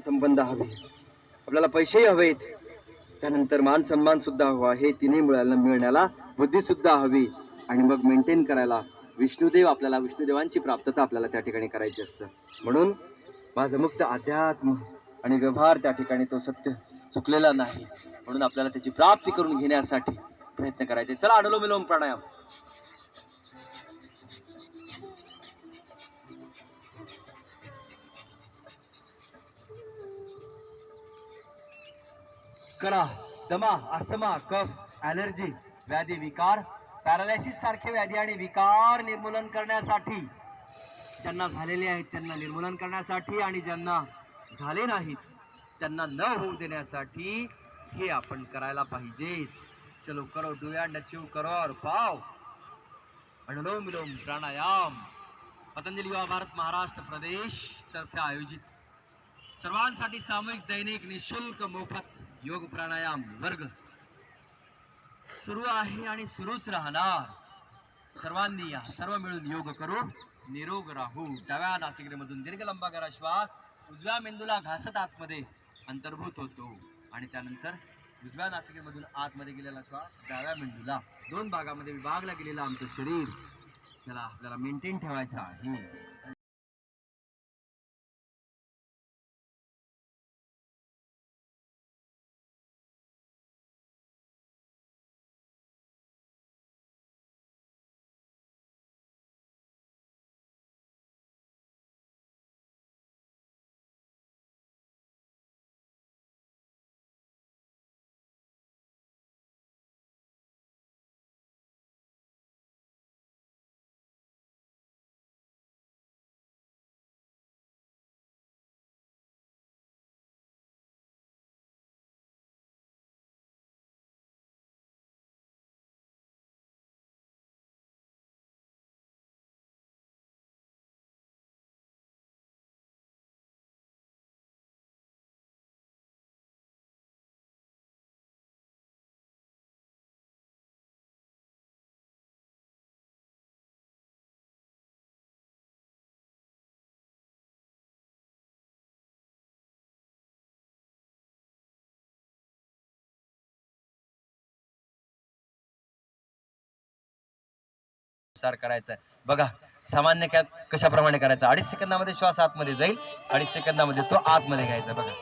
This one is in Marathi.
संबंध हवे. आपल्याला पैसेही हवेत. त्यानंतर मान सन्मान सुद्धा हवा. हे तिन्ही मिळायला मिळण्याला बुद्धी सुद्धा हवी. आणि मग मेंटेन करायला विष्णुदेव आपल्याला विष्णुदेवांची प्राप्तता आपल्याला त्या ठिकाणी करायची असतं. म्हणून माझं मुक्त अध्यात्म आणि व्यवहार त्या ठिकाणी तो सत्य चुकलेला नाही. म्हणून आपल्याला त्याची प्राप्ती करून घेण्यासाठी प्रयत्न करायचे. चला अनुलोम विलोम प्राणायाम. करा दमा अस्थमा कफ ॲलर्जी व्याधी विकार पॅरालायसिस सारखे व्याधी आणि विकार निर्मूलन करण्यासाठी ज्यांना झालेले आहेत त्यांना निर्मूलन करण्यासाठी आणि ज्यांना झाले नाहीत त्यांना न होऊ देण्यासाठी हे आपण करायला पाहिजे. चलो करो डुया नचिव करो और पाव. अनुलोम विलोम प्राणायाम. पतंजली युवा भारत महाराष्ट्र प्रदेश तर्फे आयोजित. सर्वांसाठी सामूहिक दैनिक निशुल्क मोफत योग प्राणायाम वर्ग. सुरू आहे आणि सुरूच राहणार. सर्वांनी या सर्व मिळून योग करू निरोग राहू. डाव्या नासिकेमधून दीर्घ लंबा करा श्वास उजव्या मेंदूला घासत आतमध्ये अंतर्भूत होतो. आणि त्यानंतर उजव्या नासिकेमधून आतमध्ये गेलेला श्वास डाव्या मेंदूला दोन भागामध्ये विभागला गेलेलं आमचं शरीर. त्याला आपल्याला मेंटेन ठेवायचं आहे. सार करायचा आहे. बघा सामान्य कॅप कशाप्रमाणे करायचा? अडीच सेकंदामध्ये श्वास आतमध्ये जाईल अडीच सेकंदामध्ये तो आतमध्ये घ्यायचा बघा.